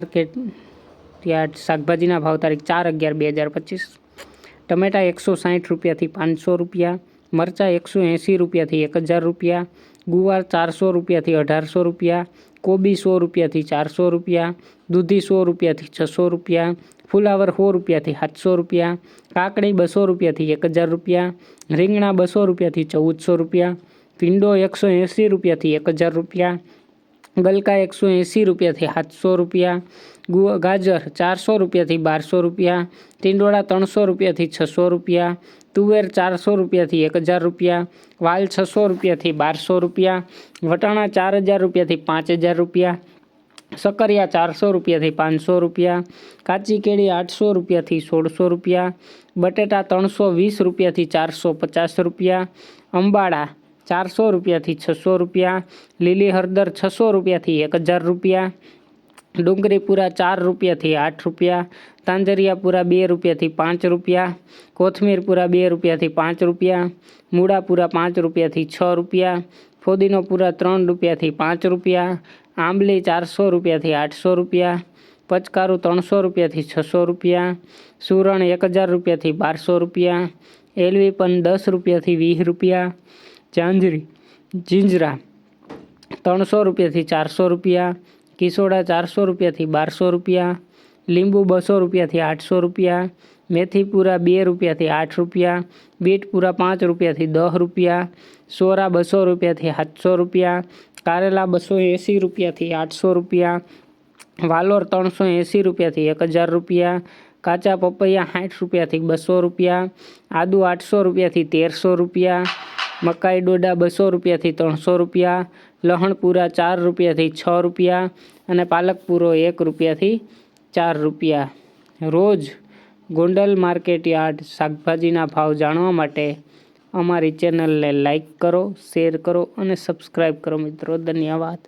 Market yard શાકભાજીના ભાવ તારીખ ચાર અગિયાર બે હજાર પચીસ ટમેટા એકસો સાઠ રૂપિયાથી પાંચસો રૂપિયા મરચાં એકસો એંસી રૂપિયાથી એક હજાર રૂપિયા ગુવાર ચારસો રૂપિયાથી અઢારસો રૂપિયા કોબી સો રૂપિયાથી ચારસો રૂપિયા દૂધી સો રૂપિયાથી છસો રૂપિયા ફુલાવર સો રૂપિયાથી સાતસો રૂપિયા કાકડી બસો રૂપિયાથી એક હજાર રૂપિયા રીંગણા બસો રૂપિયાથી ચૌદસો રૂપિયા ભીંડો એકસો એંસી રૂપિયાથી એક હજાર રૂપિયા ગલકા એકસો એંસી રૂપિયાથી સાતસો રૂપિયા ગુ ગાજર ચારસો રૂપિયાથી બારસો રૂપિયા ટીંડોળા ત્રણસો રૂપિયાથી છસો રૂપિયા તુવેર ચારસો રૂપિયાથી એક હજાર રૂપિયા વાલ છસો રૂપિયાથી બારસો રૂપિયા વટાણા ચાર હજાર રૂપિયાથી પાંચ હજાર રૂપિયા સકરિયા ચારસો રૂપિયાથી પાંચસો રૂપિયા કાચી કેળી આઠસો રૂપિયાથી સોળસો રૂપિયા બટેટા ત્રણસો વીસ રૂપિયાથી ચારસો પચાસ રૂપિયા અંબાડા ચારસો રૂપિયાથી છસો રૂપિયા લીલી હળદર છસો રૂપિયાથી એક હજાર રૂપિયા ડુંગળીપુરા ચાર રૂપિયાથી આઠ રૂપિયા તાંજરિયાપુરા બે રૂપિયાથી પાંચ રૂપિયા કોથમીરપુરા બે રૂપિયાથી પાંચ રૂપિયા મૂળાપુરા પાંચ રૂપિયાથી છ રૂપિયા ફોદીનોપુરા ત્રણ રૂપિયાથી પાંચ રૂપિયા આંબલી ચારસો રૂપિયાથી આઠસો રૂપિયા પચકારું ત્રણસો રૂપિયાથી છસો રૂપિયા સુરણ એક હજાર રૂપિયાથી બારસો રૂપિયા એલવી પણ દસ રૂપિયાથી વીસ રૂપિયા ઝાંઝરી જીંજરા ત્રણસો રૂપિયાથી ચારસો રૂપિયા કિસોડા ચારસો રૂપિયાથી બારસો રૂપિયા લીંબુ બસો રૂપિયાથી આઠસો રૂપિયા મેથીપુરા બે રૂપિયાથી આઠ રૂપિયા બીટપુરા પાંચ રૂપિયાથી દસ રૂપિયા સોરા બસો રૂપિયાથી સાતસો રૂપિયા કારેલા બસો એંસી રૂપિયાથી આઠસો રૂપિયા વાલોર ત્રણસો એંસી રૂપિયાથી એક હજાર રૂપિયા કાચા પપૈયા સાઠ રૂપિયાથી બસો રૂપિયા આદુ આઠસો રૂપિયાથી તેરસો રૂપિયા મકાઈ ડોડા બસો રૂપિયાથી ત્રણસો રૂપિયા લહણપુરા ચાર રૂપિયાથી છ રૂપિયા અને પાલકપુરો એક રૂપિયાથી ચાર રૂપિયા. રોજ ગોંડલ માર્કેટ યાર્ડ શાકભાજીના ભાવ જાણવા માટે અમારી ચેનલને લાઈક કરો, શેર કરો અને સબસ્ક્રાઈબ કરો મિત્રો. ધન્યવાદ.